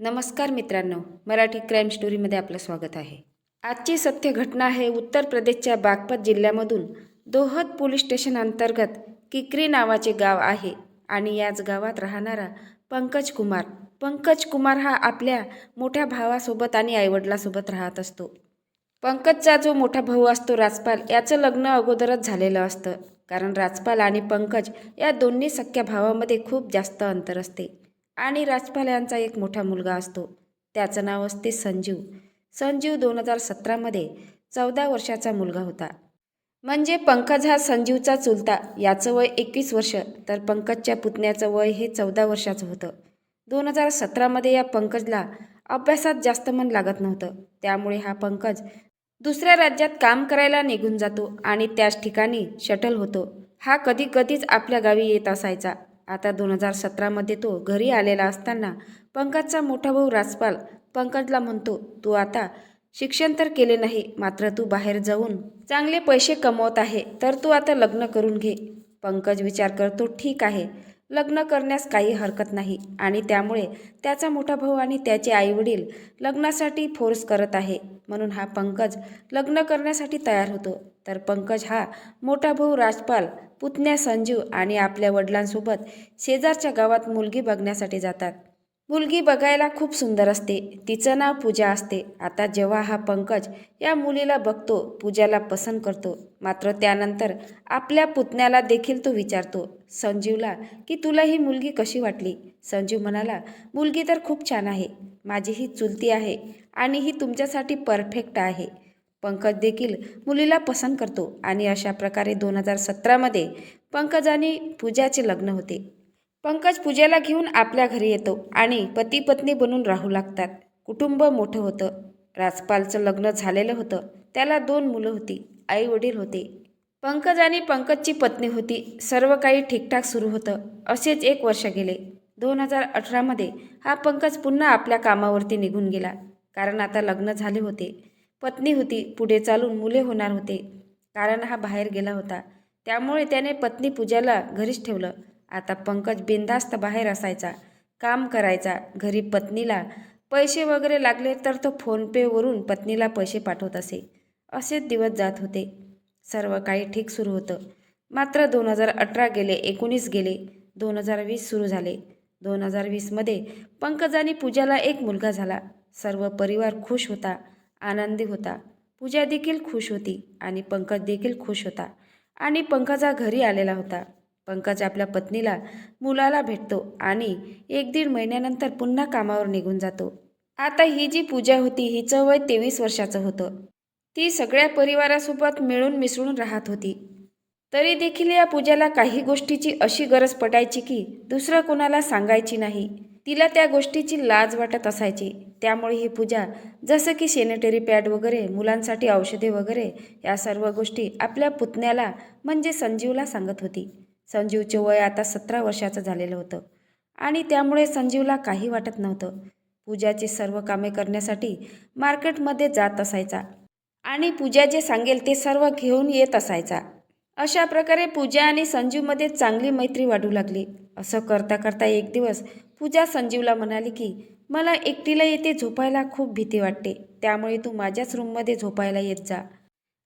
नमस्कार मित्रांनो मराठी क्राईम स्टोरीमध्ये आपलं स्वागत आहे. आजची सत्य घटना आहे उत्तर प्रदेशच्या बागपत जिल्ह्यामधून दोहद पोलीस स्टेशन अंतर्गत किकरी नावाचे गाव आहे आणि याच गावात राहणारा पंकज कुमार. पंकज कुमार हा आपल्या मोठ्या भावासोबत आणि आईवडिलासोबत राहत असतो. पंकजचा जो मोठा भाऊ असतो राजपाल याचं लग्न अगोदरच झालेलं असतं. कारण राजपाल आणि पंकज या दोन्ही सख्या भावामध्ये खूप जास्त अंतर असते. आणि राजपाल यांचा एक मोठा मुलगा असतो. त्याचं नाव असते संजीव. संजीव दोन हजार सतरामध्ये चौदा वर्षाचा मुलगा होता. म्हणजे पंकज हा संजीवचा चुलता. याचं वय एकवीस वर्ष. तर पंकजच्या पुतण्याचं वय हे चौदा वर्षाचं होतं. दोन हजार सतरामध्ये या पंकजला अभ्यासात जास्त मन लागत नव्हतं. त्यामुळे हा पंकज दुसऱ्या राज्यात काम करायला निघून जातो आणि त्याच ठिकाणी शटल होतो. हा कधी कधीच आपल्या गावी येत असायचा. आता दोन हजार सतरामध्ये तो घरी आलेला असताना पंकजचा मोठा भाऊ राजपाल पंकजला म्हणतो तू आता शिक्षण तर केले नाही मात्र तू बाहेर जाऊन चांगले पैसे कमवत आहे तर तू आता लग्न करून घे. पंकज विचार करतो ठीक आहे लग्न करण्यास काही हरकत नाही. आणि त्यामुळे त्याचा मोठा भाऊ आणि त्याचे आईवडील लग्नासाठी फोर्स करत आहे. म्हणून हा पंकज लग्न करण्यासाठी तयार होतो. तर पंकज हा मोठा भाऊ राजपाल पुतण्या संजीव आणि आपल्या वडिलांसोबत शेजारच्या गावात मुलगी बघण्यासाठी जातात. मुलगी बघायला खूप सुंदर असते. तिचं नाव पूजा असते. आता जेव्हा हा पंकज या मुलीला बघतो पूजाला पसंत करतो. मात्र त्यानंतर आपल्या पुतण्याला देखील तो विचारतो संजीवला की तुला ही मुलगी कशी वाटली? संजीव म्हणाला मुलगी तर खूप छान आहे. माझी ही चुलती आहे आणि ही तुमच्यासाठी परफेक्ट आहे. पंकज देखील मुलीला पसंत करतो आणि अशा प्रकारे दोन हजार सतरामध्ये पंकज आणि पूजाचे लग्न होते. पंकज पूजेला घेऊन आपल्या घरी येतो आणि पती पत्नी बनून राहू लागतात. कुटुंब मोठं होतं. राजपालचं लग्न झालेलं होतं. त्याला दोन मुलं होती. आई वडील होते. पंकज आणि पंकजची पत्नी होती. सर्व काही ठीकठाक सुरू होतं. असेच एक वर्ष गेले. दोन हजार अठरामध्ये हा पंकज पुन्हा आपल्या कामावरती निघून गेला. कारण आता लग्न झाले होते. पत्नी होती. पुढे चालून मुले होणार होते. कारण हा बाहेर गेला होता. त्यामुळे त्याने पत्नी पूजाला घरीच ठेवलं. आता पंकज बिनधास्त बाहेर असायचा. काम करायचा. घरी पत्नीला पैसे वगैरे लागले तर तो फोनपेवरून पत्नीला पैसे पाठवत असे. असेच दिवस जात होते. सर्व काही ठीक सुरू होतं. मात्र दोन हजार अठरा गेले एकोणीस गेले दोन हजार वीस सुरू झाले. दोन हजार वीसमध्ये पंकज आणि पूजाला एक मुलगा झाला. सर्व परिवार खुश होता. आनंदी होता. पूजा देखील खुश होती आणि पंकज देखील खुश होता आणि पंकजा घरी आलेला होता. पंकज आपल्या पत्नीला मुलाला भेटतो आणि एक दीड महिन्यानंतर पुन्हा कामावर निघून जातो. आता ही जी पूजा होती हिचं वय तेवीस वर्षाचं होतं. ती सगळ्या परिवारासोबत मिळून मिसळून राहत होती. तरी देखील या पूजाला काही गोष्टीची अशी गरज पडायची की दुसरं कोणाला सांगायची नाही. तिला त्या गोष्टीची लाज वाटत असायची. त्यामुळे ही पूजा जसं की सॅनिटरी पॅड वगैरे मुलांसाठी औषधे वगैरे या सर्व गोष्टी आपल्या पुतण्याला म्हणजे संजीवला सांगत होती. संजीवचे वय आता सतरा वर्षाचं झालेलं होतं. आणि त्यामुळे संजीवला काही वाटत नव्हतं. पूजाची सर्व कामे करण्यासाठी मार्केटमध्ये जात असायचा. आणि पूजा जे सांगेल ते सर्व घेऊन येत असायचा. अशा प्रकारे पूजा आणि संजीवमध्ये चांगली मैत्री वाढू लागली. असं करता करता एक दिवस पूजा संजीवला म्हणाली की मला एकटीला येथे झोपायला खूप भीती वाटते. त्यामुळे तू माझ्याच रूममध्ये झोपायला येत जा.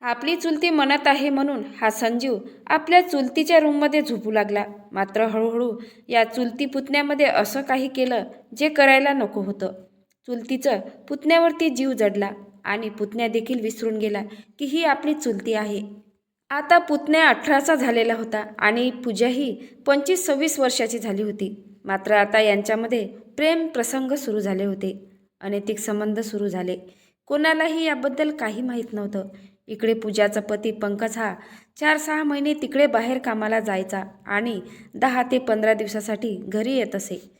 आपली चुलती मनात आहे म्हणून हा संजीव आपल्या चुलतीच्या रूममध्ये झोपू लागला. मात्र हळूहळू या चुलती पुतण्यामध्ये असं काही केलं जे करायला नको होतं. चुलतीचं पुतण्यावरती जीव जडला आणि पुतण्या देखील विसरून गेला की ही आपली चुलती आहे. आता पुतण्या अठराचा झालेला होता आणि पूजाही पंचवीस सव्वीस वर्षाची झाली होती. मात्र आता यांच्यामध्ये प्रेम प्रसंग सुरू झाले होते. अनैतिक संबंध सुरू झाले. कोणालाही याबद्दल काही माहीत नव्हतं. इकडे पूजाचा पती पंकज हा चार सहा महिने तिकडे बाहेर कामाला जायचा आणि दहा ते पंधरा दिवसासाठी घरी येत असे.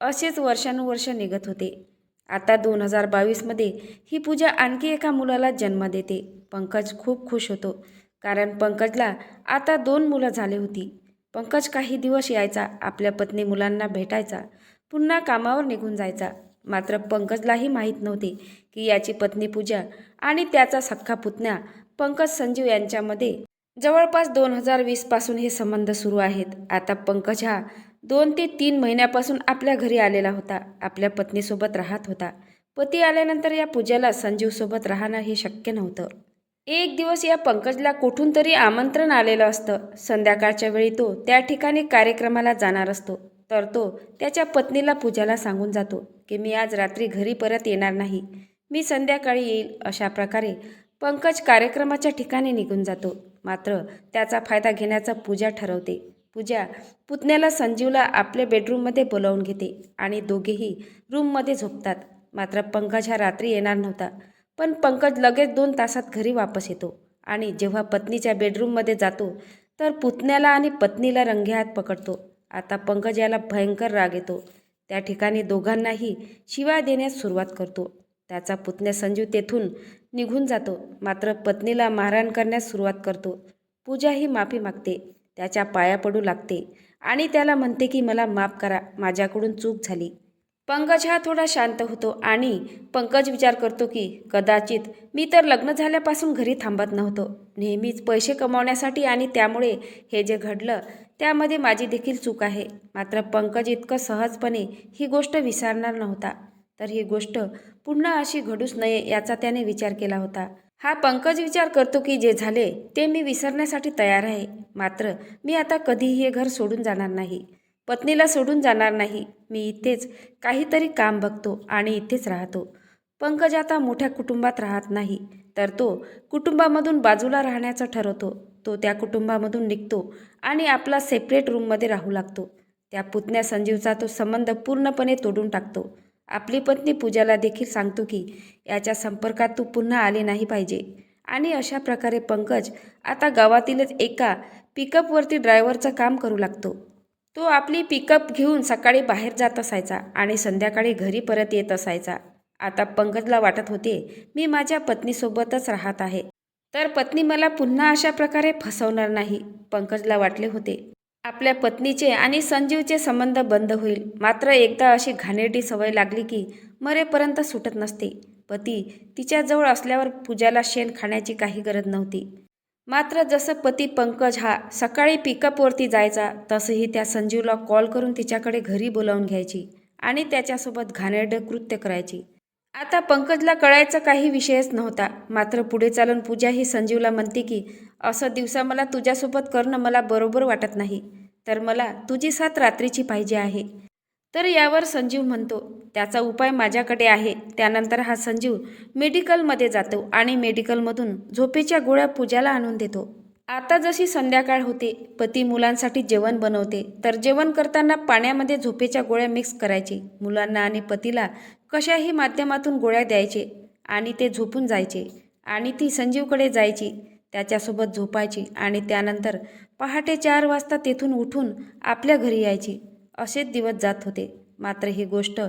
असेच वर्षानुवर्ष निघत होते. आता दोन हजार बावीसमध्ये ही पूजा आणखी एका मुलाला जन्म देते. पंकज खूप खुश होतो. कारण पंकजला आता दोन मुलं झाले होती. पंकज काही दिवस यायचा आपल्या पत्नी मुलांना भेटायचा पुन्हा कामावर निघून जायचा. मात्र पंकजलाही माहीत नव्हते की याची पत्नी पूजा आणि त्याचा सख्खा पुतण्या पंकज संजीव यांच्यामध्ये. जवळपास दोन हजार वीसपासून हे संबंध सुरू आहेत. आता पंकज हा दोन ते तीन महिन्यापासून आपल्या घरी आलेला होता. आपल्या पत्नीसोबत राहत होता. पती आल्यानंतर या पूजाला संजीवसोबत राहणं हे शक्य नव्हतं. एक दिवस या पंकजला कुठून तरी आमंत्रण आलेलं असतं. संध्याकाळच्या वेळी तो त्या ठिकाणी कार्यक्रमाला जाणार असतो. तर तो त्याच्या पत्नीला पूजाला सांगून जातो की मी आज रात्री घरी परत येणार नाही. मी संध्याकाळी येईल. अशा प्रकारे पंकज कार्यक्रमाच्या ठिकाणी निघून जातो. मात्र त्याचा फायदा घेण्याचा पूजा ठरवते. पूजा पुतण्याला संजीवला आपल्या बेडरूममध्ये बोलावून घेते आणि दोघेही रूममध्ये झोपतात. मात्र पंकज हा रात्री येणार नव्हता. पण पंकज लगेच दोन तासात घरी वापस येतो आणि जेव्हा पत्नीच्या बेडरूममध्ये जातो तर पुतण्याला आणि पत्नीला रंगेहात पकडतो. आता पंकज याला भयंकर राग येतो. त्या ठिकाणी दोघांनाही शिवाय देण्यास सुरुवात करतो. त्याचा पुतण्या संजीव तेथून निघून जातो. मात्र पत्नीला मारहाण करण्यास सुरुवात करतो. पूजा ही माफी मागते. त्याच्या पाया पडू लागते. आणि त्याला म्हणते की मला माफ करा. माझ्याकडून चूक झाली. पंकज हा थोडा शांत होतो आणि पंकज विचार करतो की कदाचित मी तर लग्न झाल्यापासून घरी थांबत नव्हतो. नेहमीच पैसे कमावण्यासाठी आणि त्यामुळे हे जे घडलं त्यामध्ये माझी देखील चूक आहे. मात्र पंकज इतकं सहजपणे ही गोष्ट विसरणार नव्हता. तर ही गोष्ट पुन्हा अशी घडूच नये याचा त्याने विचार केला होता. हा पंकज विचार करतो की जे झाले ते मी विसरण्यासाठी तयार आहे. मात्र मी आता कधीही हे घर सोडून जाणार नाही. पत्नीला सोडून जाणार नाही. मी इथेच काहीतरी काम बघतो आणि इथेच राहतो. पंकज आता मोठ्या कुटुंबात राहत नाही तर तो कुटुंबामधून बाजूला राहण्याचं ठरवतो. तो त्या कुटुंबामधून निघतो आणि आपला सेपरेट रूममध्ये राहू लागतो. त्या पुतण्या संजीवचा तो संबंध पूर्णपणे तोडून टाकतो. आपली पत्नी पूजाला देखील सांगतो की याच्या संपर्कात तू पुन्हा आले नाही पाहिजे. आणि अशा प्रकारे पंकज आता गावातीलच एका पिकअपवरती ड्रायव्हरचं काम करू लागतो. तो आपली पिकअप घेऊन सकाळी बाहेर जात असायचा आणि संध्याकाळी घरी परत येत असायचा. आता पंकजला वाटत होते मी माझ्या पत्नीसोबतच राहत आहे. तर पत्नी मला पुन्हा अशा प्रकारे फसवणार नाही. पंकजला वाटले होते. आपल्या पत्नीचे आणि संजीवचे संबंध बंद होईल. मात्र एकदा अशी घाणेरडी सवय लागली की मरेपर्यंत सुटत नसते. पती तिच्याजवळ असल्यावर पूजाला शेण खाण्याची काही गरज नव्हती. मात्र जसं पती पंकज हा सकाळी पिकअपवरती जायचा तसंही त्या संजीवला कॉल करून तिच्याकडे घरी बोलावून घ्यायची आणि त्याच्यासोबत घाणेरडं कृत्य करायची. आता पंकजला कळायचा काही विषयच नव्हता. मात्र पुढे चालून पूजा ही संजीवला म्हणते की असं दिवसा मला तुझ्यासोबत करणं मला बरोबर वाटत नाही. तर मला तुझी साथ रात्रीची पाहिजे आहे. तर यावर संजीव म्हणतो त्याचा उपाय माझ्याकडे आहे. त्यानंतर हा संजीव मेडिकलमध्ये जातो आणि मेडिकलमधून झोपेच्या गोळ्या पूजाला आणून देतो. आता जशी संध्याकाळ होते पती मुलांसाठी जेवण बनवते तर जेवण करताना पाण्यामध्ये झोपेच्या गोळ्या मिक्स करायचे. मुलांना आणि पतीला कशाही माध्यमातून गोळ्या द्यायचे आणि ते झोपून जायचे आणि ती संजीवकडे जायची त्याच्यासोबत झोपायची आणि त्यानंतर पहाटे चार वाजता तेथून उठून आपल्या घरी यायची. असेच दिवस जात होते. मात्र ही गोष्ट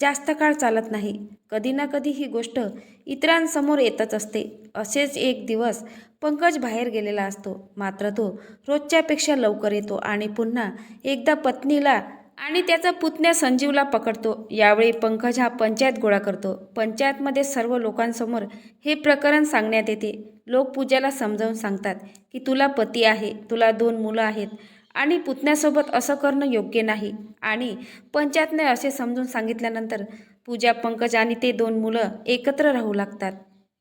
जास्त काळ चालत नाही. कधी ना कधी ही गोष्ट इतरांसमोर येतच असते. असेच एक दिवस पंकज बाहेर गेलेला असतो. मात्र तो रोजच्यापेक्षा लवकर येतो आणि पुन्हा एकदा पत्नीला आणि त्याचा पुतण्या संजीवला पकडतो. यावेळी पंकज हा पंचायत गोळा करतो. पंचायतमध्ये सर्व लोकांसमोर हे प्रकरण सांगण्यात येते. लोक पूजाला समजावून सांगतात की तुला पती आहे. तुला दोन मुलं आहेत. आणि पुतण्यासोबत असं करणं योग्य नाही. आणि पंचायतने असे समजून सांगितल्यानंतर पूजा पंकज आणि ते दोन मुलं एकत्र राहू लागतात.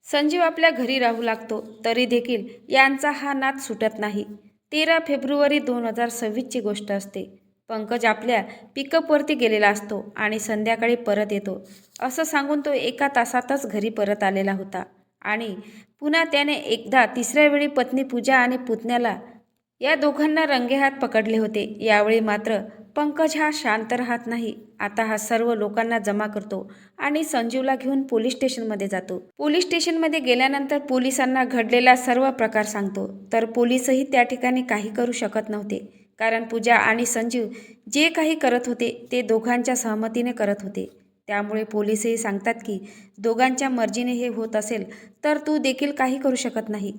संजीव आपल्या घरी राहू लागतो तरी देखील यांचा हा नाद सुटत नाही. तेरा फेब्रुवारी दोन हजार सव्वीसची गोष्ट असते. पंकज आपल्या पिकअपवरती गेलेला असतो आणि संध्याकाळी परत येतो. असं सांगून तो एका तासातच घरी परत आलेला होता. आणि पुन्हा त्याने एकदा तिसऱ्या वेळी पत्नी पूजा आणि पुतण्याला या दोघांना रंगेहात पकडले होते. यावेळी मात्र पंकज हा शांत राहत नाही. आता हा सर्व लोकांना जमा करतो आणि संजीवला घेऊन पोलीस स्टेशनमध्ये जातो. पोलीस स्टेशनमध्ये गेल्यानंतर पोलिसांना घडलेला सर्व प्रकार सांगतो. तर पोलीसही त्या ठिकाणी काही करू शकत नव्हते. कारण पूजा आणि संजीव जे काही करत होते ते दोघांच्या सहमतीने करत होते. त्यामुळे पोलीसही सांगतात की दोघांच्या मर्जीने हे होत असेल तर तू देखील काही करू शकत नाही.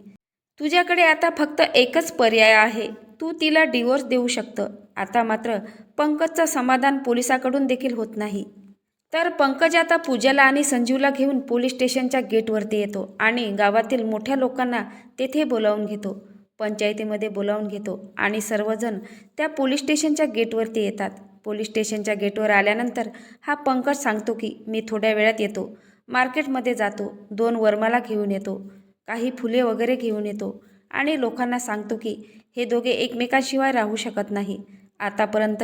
तुझ्याकडे आता फक्त एकच पर्याय आहे. तू तिला डिवोर्स देऊ शकतं. आता मात्र पंकजचं समाधान पोलिसाकडून देखील होत नाही. तर पंकज आता पूजाला आणि संजीवला घेऊन पोलीस स्टेशनच्या गेटवरती येतो आणि गावातील मोठ्या लोकांना तेथे बोलावून घेतो. पंचायतीमध्ये बोलावून घेतो आणि सर्वजण त्या पोलीस स्टेशनच्या गेटवरती येतात. पोलीस स्टेशनच्या गेटवर आल्यानंतर हा पंकज सांगतो की मी थोड्या वेळात येतो. मार्केटमध्ये जातो. दोन वर्माला घेऊन येतो. काही फुले वगैरे घेऊन येतो आणि लोकांना सांगतो की हे दोघे एकमेकांशिवाय राहू शकत नाही. आतापर्यंत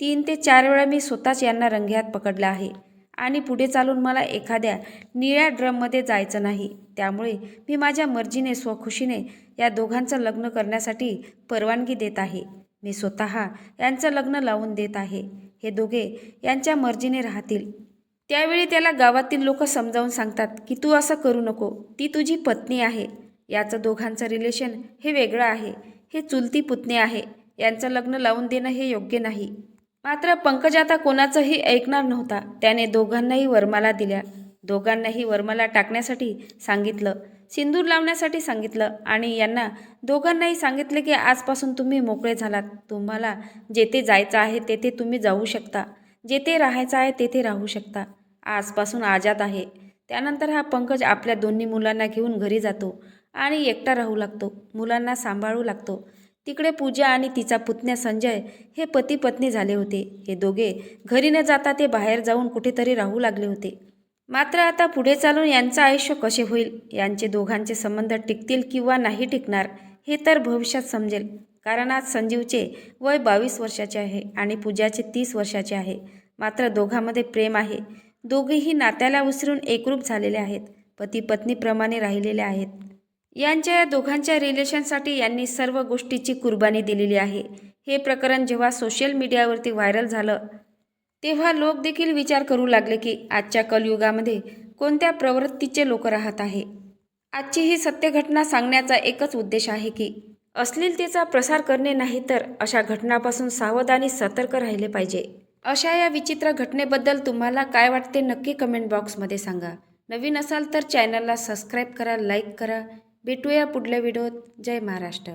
तीन ते चार वेळा मी स्वतःच यांना रंग्यात पकडलं आहे. आणि पुढे चालून मला एखाद्या निळ्या ड्रममध्ये जायचं नाही. त्यामुळे मी माझ्या मर्जीने स्वखुशीने या दोघांचं लग्न करण्यासाठी परवानगी देत आहे. मी स्वतः यांचं लग्न लावून देत आहे. हे दोघे यांच्या मर्जीने राहतील. त्यावेळी त्याला गावातील लोक समजावून सांगतात की तू असं करू नको ती तुझी पत्नी आहे. याचं दोघांचं रिलेशन हे वेगळं आहे. हे चुलती पुतणे आहे. यांचं लग्न लावून देणं हे योग्य नाही. मात्र पंकज आता कोणाचंही ऐकणार नव्हता. त्याने दोघांनाही वरमाला दिल्या. दोघांनाही वरमाला टाकण्यासाठी सांगितलं. सिंदूर लावण्यासाठी सांगितलं आणि यांना दोघांनाही सांगितले की आजपासून तुम्ही मोकळे झालात. तुम्हाला जेथे जायचं आहे तेथे तुम्ही जाऊ शकता. जेथे राहायचं आहे तेथे राहू शकता. आजपासून आजाद आहे. त्यानंतर हा पंकज आपल्या दोन्ही मुलांना घेऊन घरी जातो आणि एकटा राहू लागतो. मुलांना सांभाळू लागतो. तिकडे पूजा आणि तिचा पुतण्या संजय हे पती पत्नी झाले होते. हे दोघे घरी न जाता ते बाहेर जाऊन कुठेतरी राहू लागले होते. मात्र आता पुढे चालून यांचं आयुष्य कसे होईल? यांचे दोघांचे संबंध टिकतील किंवा नाही टिकणार हे तर भविष्यात समजेल. कारण आज संजीवचे वय बावीस वर्षाचे आहे आणि पूजाचे तीस वर्षाचे आहे. मात्र दोघांमध्ये प्रेम आहे. दोघेही नात्याला विसरून एकरूप झालेले आहेत. पती पत्नीप्रमाणे राहिलेले आहेत. यांच्या या दोघांच्या रिलेशनसाठी यांनी सर्व गोष्टीची कुर्बानी दिलेली आहे. हे प्रकरण जेव्हा सोशल मीडियावरती व्हायरल झालं तेव्हा लोक देखील विचार करू लागले की आजच्या कलयुगामध्ये कोणत्या प्रवृत्तीचे लोक राहत आहे? आजची ही सत्यघटना सांगण्याचा एकच उद्देश आहे की अश्लीलतेचा प्रसार करणे नाही तर अशा घटनापासून सावध आणि सतर्क राहिले पाहिजे. अशा या विचित्र घटनेबद्दल तुम्हाला काय वाटते नक्की कमेंट बॉक्समध्ये सांगा. नवीन असाल तर चॅनलला सबस्क्राईब करा लाईक करा. भेटूया पुढल्या व्हिडिओत जय महाराष्ट्र.